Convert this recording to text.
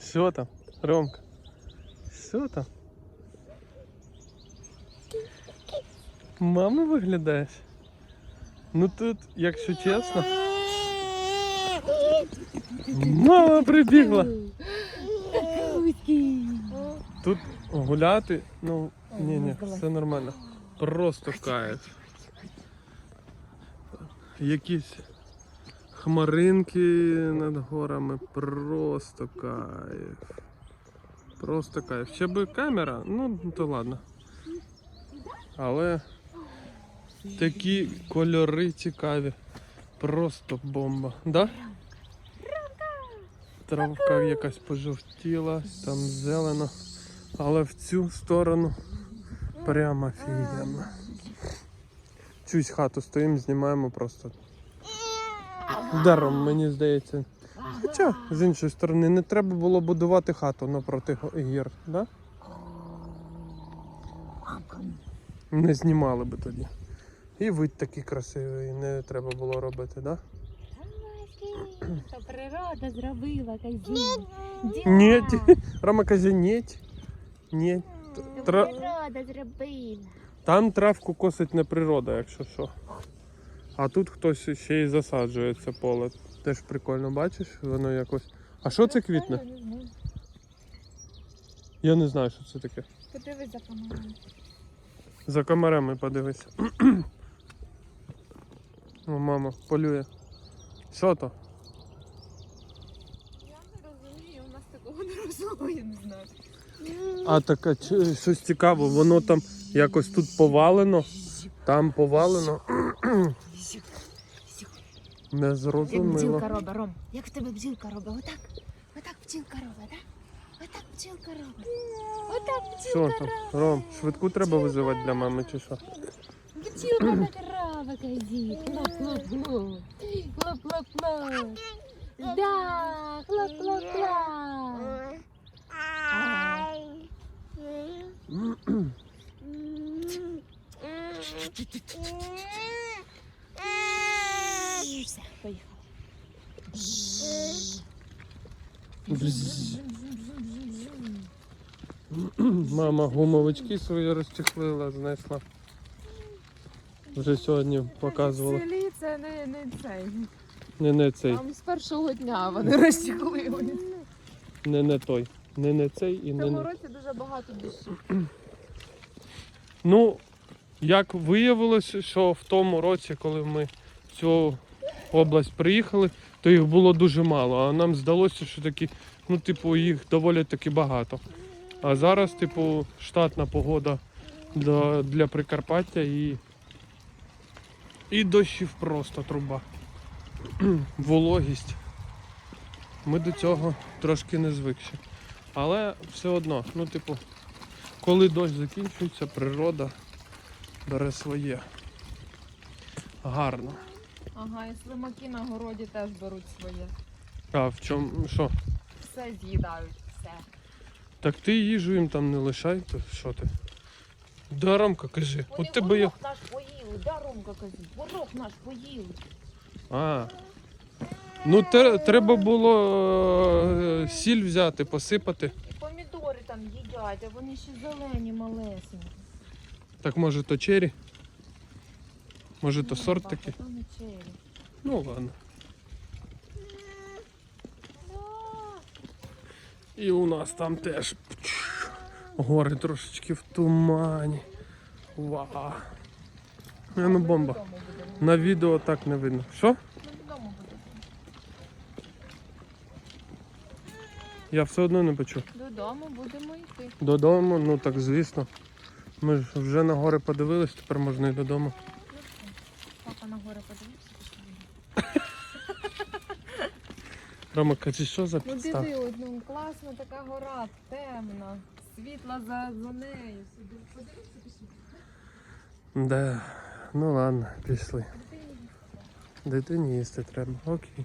Що там, Ромка? Що там? Мама виглядаєш? Ну тут, якщо чесно. Мама прибігла. Тут гуляти, ну ні, ні, все нормально. Просто кайф. Якісь хмаринки над горами, просто кайф. Просто кайф. Ще би камера, ну то ладно. Але такі кольори цікаві. Просто бомба. Да? Травка якась пожовтіла, там зелено. Але в цю сторону прямо офігенно. Чусь хату стоїмо, знімаємо просто. Даром, мені здається. Хоча, з іншої сторони, не треба було будувати хату напроти гір, да? Не знімали би тоді. І вид такий красивий, не треба було робити, да? То природа зробила казінь. Ні, Рома каже, ні. Ні. Тра... Природа зробила. Там травку косить не природа, якщо що. А тут хтось ще й засаджує це поле. Теж прикольно, бачиш, воно якось. А що це квітне? Я не знаю, що це таке. Подивись за камерою. За камерами подивись. О, мама, полює. Що то? Я не розумію, у нас такого не росло, я не знаю. А так, а чи- щось цікаво, воно там якось тут повалено, там повалено. Не зрозуміло. Як зрозуміло. бджілка робить, Ром. Як в тебе бджілка робить? Отак? Отак бджілка робить, так? Отак бджілка робить. Отак Що бджілка там? робить. Ром, швидку треба визивати для мами чи що? Бджілка так робить, казі. Хлоп-хлоп-хлоп. Хлоп-хлоп-хлоп. Да, хлоп-хлоп-хлоп. Все, поїхали. Мама гумовички свої розчехлила, знайшла. Вже сьогодні показувала. В селі це не, не цей. Не не цей, Там з першого дня вони розчехлили. не не той. Не не цей і В не цьому не. році дуже багато дощів. Ну, як виявилось, що в тому році, коли ми цю область приїхали, то їх було дуже мало. А нам здалося, що такі, ну, типу, їх доволі таки багато. А зараз, типу, штатна погода для, для Прикарпаття і, і дощів просто труба. Вологість. Ми до цього трошки не звикші. Але все одно, ну, типу, коли дощ закінчується, природа бере своє. Гарно. Ага, і слимаки на городі теж беруть своє. А в чому що? Все з'їдають, все. Так ти їжу їм там не лишай, то що ти? Да, Ромка, кажи. От тебе я. наш поїли, да, Ромка казав, горох наш поїли. А. Ну те- треба було е, сіль взяти, посипати. І помідори там їдять, а вони ще зелені, малесенькі. Так може то чері? Може то сорт такий? не. Ну ладно. І у нас там теж гори трошечки в тумані. Вау. Е, Ну бомба. На відео так не видно. Що? Я все одно не почув. Додому будемо йти. Додому, ну так звісно. Ми ж вже на гори подивились, тепер можна і додому. На гори подивився, пішли. Рома, каже, що за Ну підстав? диви, от, ну класна така гора, темна, світла за, за нею. Сюди. Подивися, пішли. Да. Ну ладно, пішли. Дитині їсти треба. Окей.